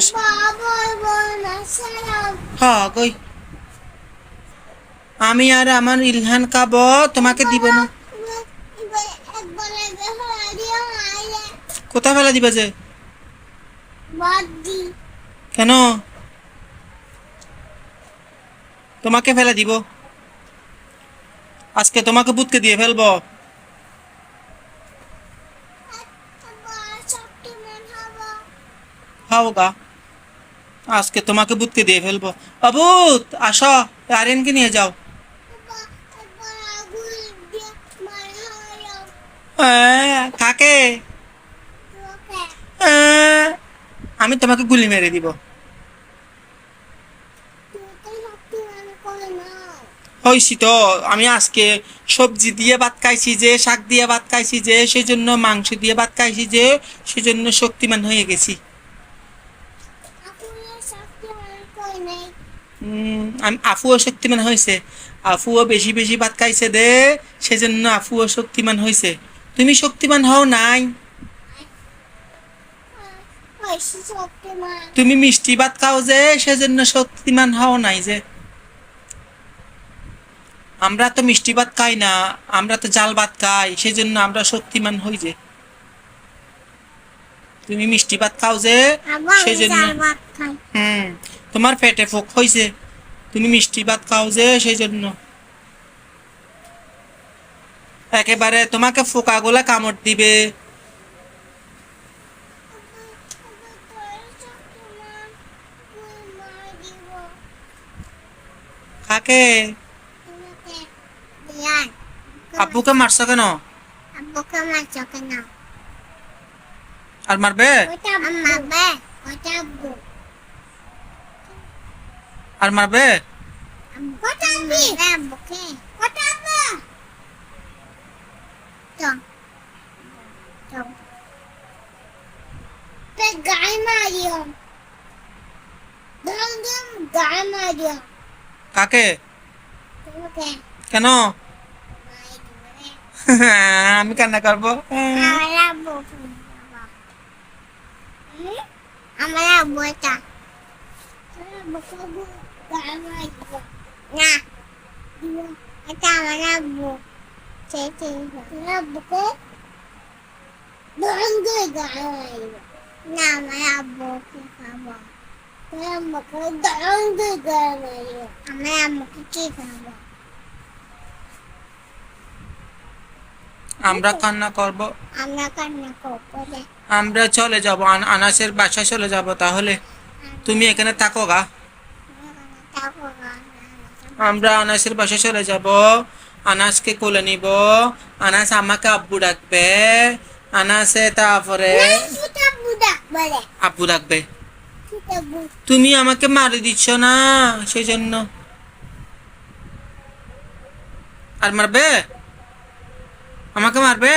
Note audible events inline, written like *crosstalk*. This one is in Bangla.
সালাম হ্যাঁ কই? আমি আর আমার ইলহান খাব তোমাকে দিব না। কোথায় ফেলা দিবা যে? কেন? তোমাকে ফেলা দিব। আজকে তোমাকে বুতকে দিয়ে ফেলব। ফেলব আবার শক্তিমান হব হাও গা আজকে তোমাকে বুতকে দিয়ে ফেলব। অবুত আসো আরেনকে নিয়ে যাও। কাকে? আমি তোমাকে গুলি মেরে দিব। হয়েছি তো আমি আজকে সবজি দিয়ে ভাত খাইছি যে, শাক দিয়ে ভাত খাইছি যে, সেজন্য মাংস দিয়ে ভাত খাইছি যে, সেজন্য শক্তিমান হয়ে গেছি আপনি শক্তিমান করে নাই উম, আমি আফুও শক্তিমান হয়েছে আফুও বেশি বেশি ভাত খাইছে দে সেজন্য আফুও শক্তিমান হয়েছে তুমি শক্তিমান হও নাই। তুমি মিষ্টি ভাত খাও যে সেজন্য শক্তিমান হও নাই যে। আমরা তো মিষ্টি ভাত খাই না আমরা তো জাল ভাত খাই সেজন্য আমরা শক্তিমান হই যে। তুমি মিষ্টি ভাত খাও যে সেজন্য। হুম। তোমার পেটে ফোক হয়েছে তুমি মিষ্টি ভাত খাও যে সেই জন্য একেবারে তোমাকে ফোকা ফোকাগুলা কামড় দিবে। কাকে? আব্বুকে মারছো কেন? আব্বুকে মারছো কেন? আর মারবে? ওটা মারবে ওটা আব্বু আর মারবে ওটা আব্বু আব্বুকে ওটা আব্বু তো তো তে গায় মারিও ধরুন গায় মারিও কাকে? কেন? *laughs* আমি কান্না করব। আমার আব্বু হুম? আমার আব্বু এটা আমার আব্বুকে গায়ে মারিব না এটা আমার আব্বু সেই সেই আব্বুকে দঙ্গে গায়ে না আমার আব্বুকে খাব আমার আম্মুকে দঙ্গে গায়ে আমার আম্মুকে কি খাব আমরা কান্না করব। আমরা কান্না করব আমরা চলে যাব আনাসের বাসায় চলে যাব তাহলে। তুমি এখানে থাকো গা। আমরা আনাসের বাসায় চলে যাব। আনাসকে কোলে নিব। আনাস আমাকে আব্বু ডাকবে। আনাসে তারপরে আব্বু ডাকবে। তুমি আমাকে মারি দিচ্ছ না সেই জন্য আর মারবে? আমাকে মারবে?